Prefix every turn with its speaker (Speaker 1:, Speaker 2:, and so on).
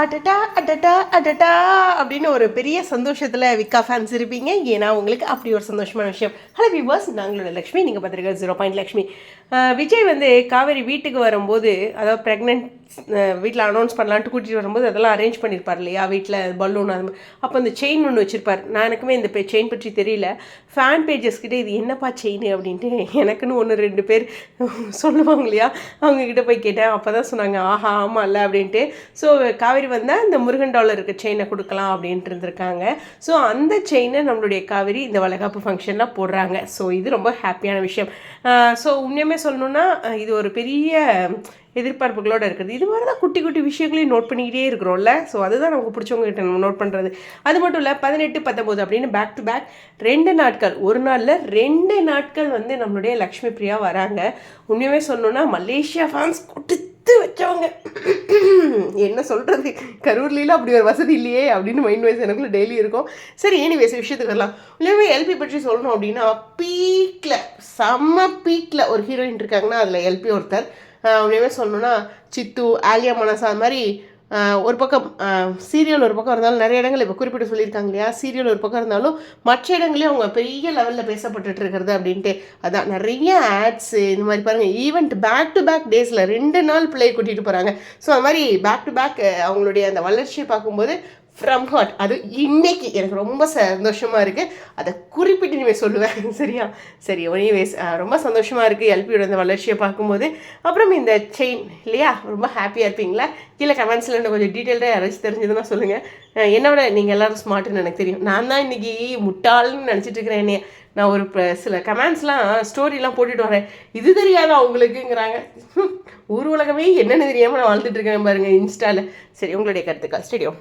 Speaker 1: அடடா அடடா அடடா அப்படின்னு ஒரு பெரிய சந்தோஷத்தில் விக்கா ஃபேன்ஸ் இருப்பீங்க. ஏன்னா உங்களுக்கு அப்படி ஒரு சந்தோஷமான விஷயம். ஹலோ விவாஸ் நாங்களோட லக்ஷ்மி. நீங்கள் பார்த்துருக்க ஜீரோ பாயிண்ட் லக்ஷ்மி. விஜய் வந்து காவேரி வீட்டுக்கு வரும்போது அதாவது ப்ரெக்னென்ட் வீட்டில் அனௌன்ஸ் பண்ணலான்ட்டு கூட்டிகிட்டு வரும்போது அதெல்லாம் அரேஞ்ச் பண்ணியிருப்பார் இல்லையா? வீட்டில் பலூன் அது அப்போ அந்த செயின் ஒன்று வச்சுருப்பார். நான் எனக்குமே இந்த செயின் பற்றி தெரியல. ஃபேன் பேஜஸ் கிட்டே இது என்னப்பா செயின் அப்படின்ட்டு எனக்குன்னு ஒன்று ரெண்டு பேர் சொல்லுவாங்க இல்லையா? அவங்கக்கிட்ட போய் கேட்டேன். அப்போ தான் சொன்னாங்க ஆஹா ஆமாம் இல்லை அப்படின்ட்டு. ஸோ காவேரி வந்தால் இந்த முருகன் டாலர் இருக்க செயினை கொடுக்கலாம் அப்படின்ட்டு இருந்திருக்காங்க. ஸோ அந்த செயினை நம்மளுடைய காவேரி இந்த வளகாப்பு ஃபங்க்ஷனில் போடுறாங்க. ஸோ இது ரொம்ப ஹாப்பியான விஷயம். ஸோ உண்மையுமே சொல்லணுன்னா இது ஒரு பெரிய எதிர்பார்ப்புகளோடு இருக்குது. இது மாதிரி தான் குட்டி குட்டி விஷயங்களையும் நோட் பண்ணிக்கிட்டே இருக்கிறோம்ல. ஸோ அதுதான் நமக்கு பிடிச்சவங்க கிட்ட நம்ம நோட் பண்ணுறது அது மட்டும் இல்லை பதினெட்டு பத்தொம்போது அப்படின்னு பேக் டு பேக் ரெண்டு நாட்கள். ஒரு நாளில் ரெண்டு நாட்கள் வந்து நம்மளுடைய லக்ஷ்மி பிரியா வராங்க. உண்மையுமே சொன்னோன்னா மலேசியா ஃபேன்ஸ் கொடுத்து வச்சவங்க. என்ன சொல்கிறது கரூர்லாம் அப்படி ஒரு வசதி இல்லையே அப்படின்னு மைண்ட் வைஸ் எனக்குள்ள டெய்லி இருக்கும். சரி எனிவேஸ் விஷயத்துக்கு வரலாம். உண்மையுமே எல்பி பற்றி சொல்லணும் அப்படின்னா பீக்கில் செம்ம பீக்கில் ஒரு ஹீரோயின் இருக்காங்கன்னா அதில் எல்பி ஒருத்தர். உண்மையுமே சொல்லணும்னா சித்து ஆலியா மனசா அது மாதிரி ஒரு பக்கம் சீரியல் ஒரு பக்கம் இருந்தாலும் நிறைய இடங்கள் இப்போ குறிப்பிட்டு சொல்லியிருக்காங்க இல்லையா? சீரியல் ஒரு பக்கம் இருந்தாலும் மற்ற இடங்களையும் அவங்க பெரிய லெவலில் பேசப்பட்டுட்டு இருக்கிறது அப்படின்ட்டு. அதான் நிறைய ஆட்ஸு இந்த மாதிரி பாருங்கள் ஈவெண்ட் பேக் டு பேக் டேஸில் ரெண்டு நாள் பிள்ளையை கூட்டிகிட்டு போகிறாங்க ஸோ அது மாதிரி பேக் டு பேக் அவங்களுடைய அந்த வளர்ச்சியை பார்க்கும்போது ஃப்ரம் ஹார்ட் அது இன்னைக்கு எனக்கு ரொம்ப சந்தோஷமாக இருக்குது அதை குறிப்பிட்டு நீங்கள் சொல்லுவேன். சரியா? சரி ஒனிவேஸ் ரொம்ப சந்தோஷமாக இருக்குது எல்பியோட அந்த வளர்ச்சியை பார்க்கும்போது. அப்புறம் இந்த செயின் இல்லையா? ரொம்ப ஹாப்பியாக இருப்பீங்களா? கீழே கமெண்ட்ஸில் எனக்கு கொஞ்சம் டீட்டெயில்டாக யாராச்சும் தெரிஞ்சதுன்னா சொல்லுங்கள் என்னோட நீங்கள் எல்லோரும் ஸ்மார்ட்டுன்னு எனக்கு தெரியும். நான் தான் இன்றைக்கி முட்டாள்னு நினச்சிட்டு இருக்கிறேன் என்னைய. நான் ஒரு சில கமெண்ட்ஸ்லாம் ஸ்டோரிலாம் போட்டுட்டு வரேன். இது தெரியாதா அவங்களுக்குங்கிறாங்க. ஊர் உலகமே என்னென்னு தெரியாமல் நான் வாழ்ந்துட்டு இருக்கேன் பாருங்கள் இன்ஸ்டாவில் சரி உங்களுடைய கருத்துக்கா ஸ்டேடியம்